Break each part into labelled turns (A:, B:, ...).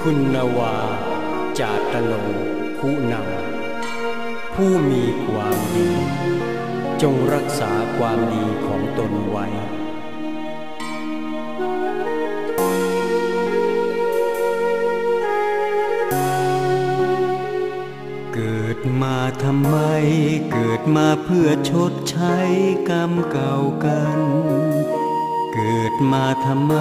A: คุณนวาจาตโลผู้นำผู้มีความดี จงรักษาความดีของตนไว้
B: เกิดมาทำไม เกิดมาเพื่อชดใช้กรรมเก่ากัน เกิดมาทำไม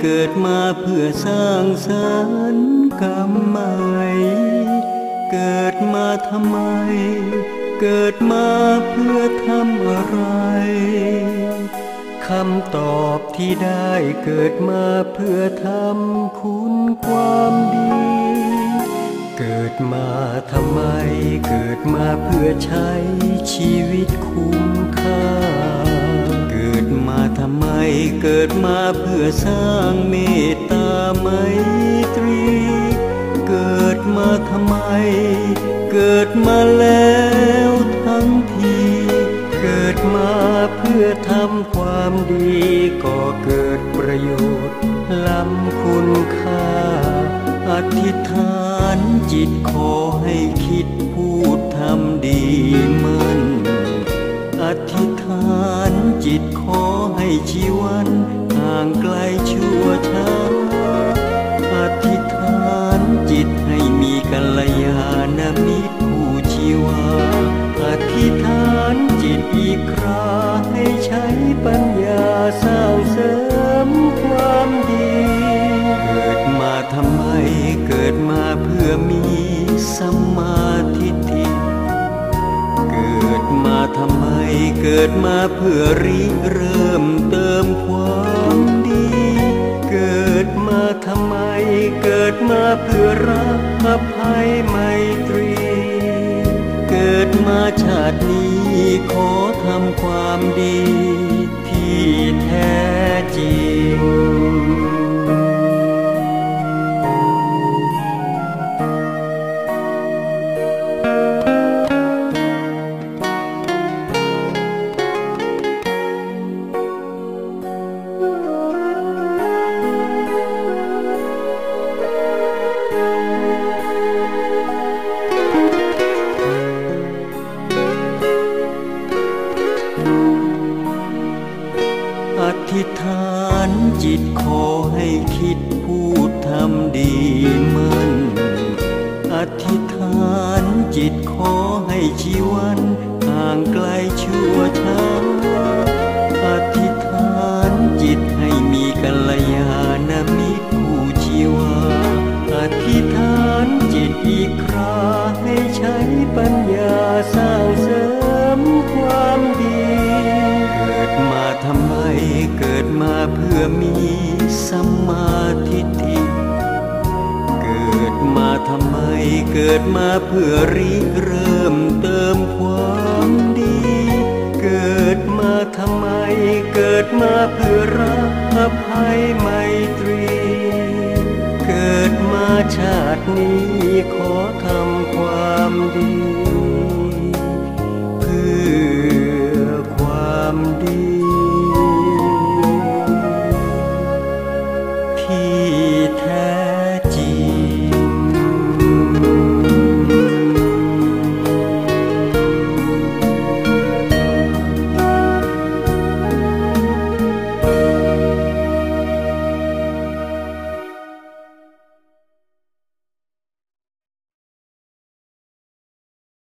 B: เกิดมาเพื่อสร้างสรรค์กรรมใหม่เกิดมาทำไม เกิดมาเพื่อทำอะไร คำตอบที่ได้เกิดมาเพื่อทำคุณความดี เกิดมาทำไม เกิดมาเพื่อใช้ชีวิตคุ้มค่า มาทำไมเกิดมาเพื่อสร้างเมตตาไมตรี เกิดมาทำไม เกิดมาแล้วทั้งที เกิดมาเพื่อทำความดีก็เกิดประโยชน์ล้ำคุณค่า อธิษฐานจิตขอให้คิดพูดทำดีมันอ ชีวันห่างไกลชั่วช้าอธิษฐานจิตให้มีกัลยาณมิตรผู้ชีวาอธิษฐานจิตอีกคราให้ใช้ปัญญาสร้างเสริมความดี เกิดมาทำไมเกิดมาเพื่อมีสัมมาทิฏฐิ กิดมาทำไมเกิดมาเพื่อริเริ่มเติมความดี เกิดมาทำไมเกิดมาเพื่อรักอภัยไมตรี เกิดมาชาตินี้ขอทำความดี ธิษฐานจิตขอให้คิดพูดทำดีมันอธิษฐานจิตขอให้ชีวันห่างไกลชั่วช้าอธิษฐานจิตให้มีกัลยาณมิตรผู้ชีวา อธิษฐานจิตอีกคราให้ใช้ปัญญาสร้าง มาเพื่อมีสัมมาทิฏฐิ เกิดมาทำไมเกิดมาเพื่อริเริ่มเติมความดี เกิดมาทำไมเกิดมาเพื่อรักอภัยไมตรี เกิดมาชาตินี้ขอทำความดี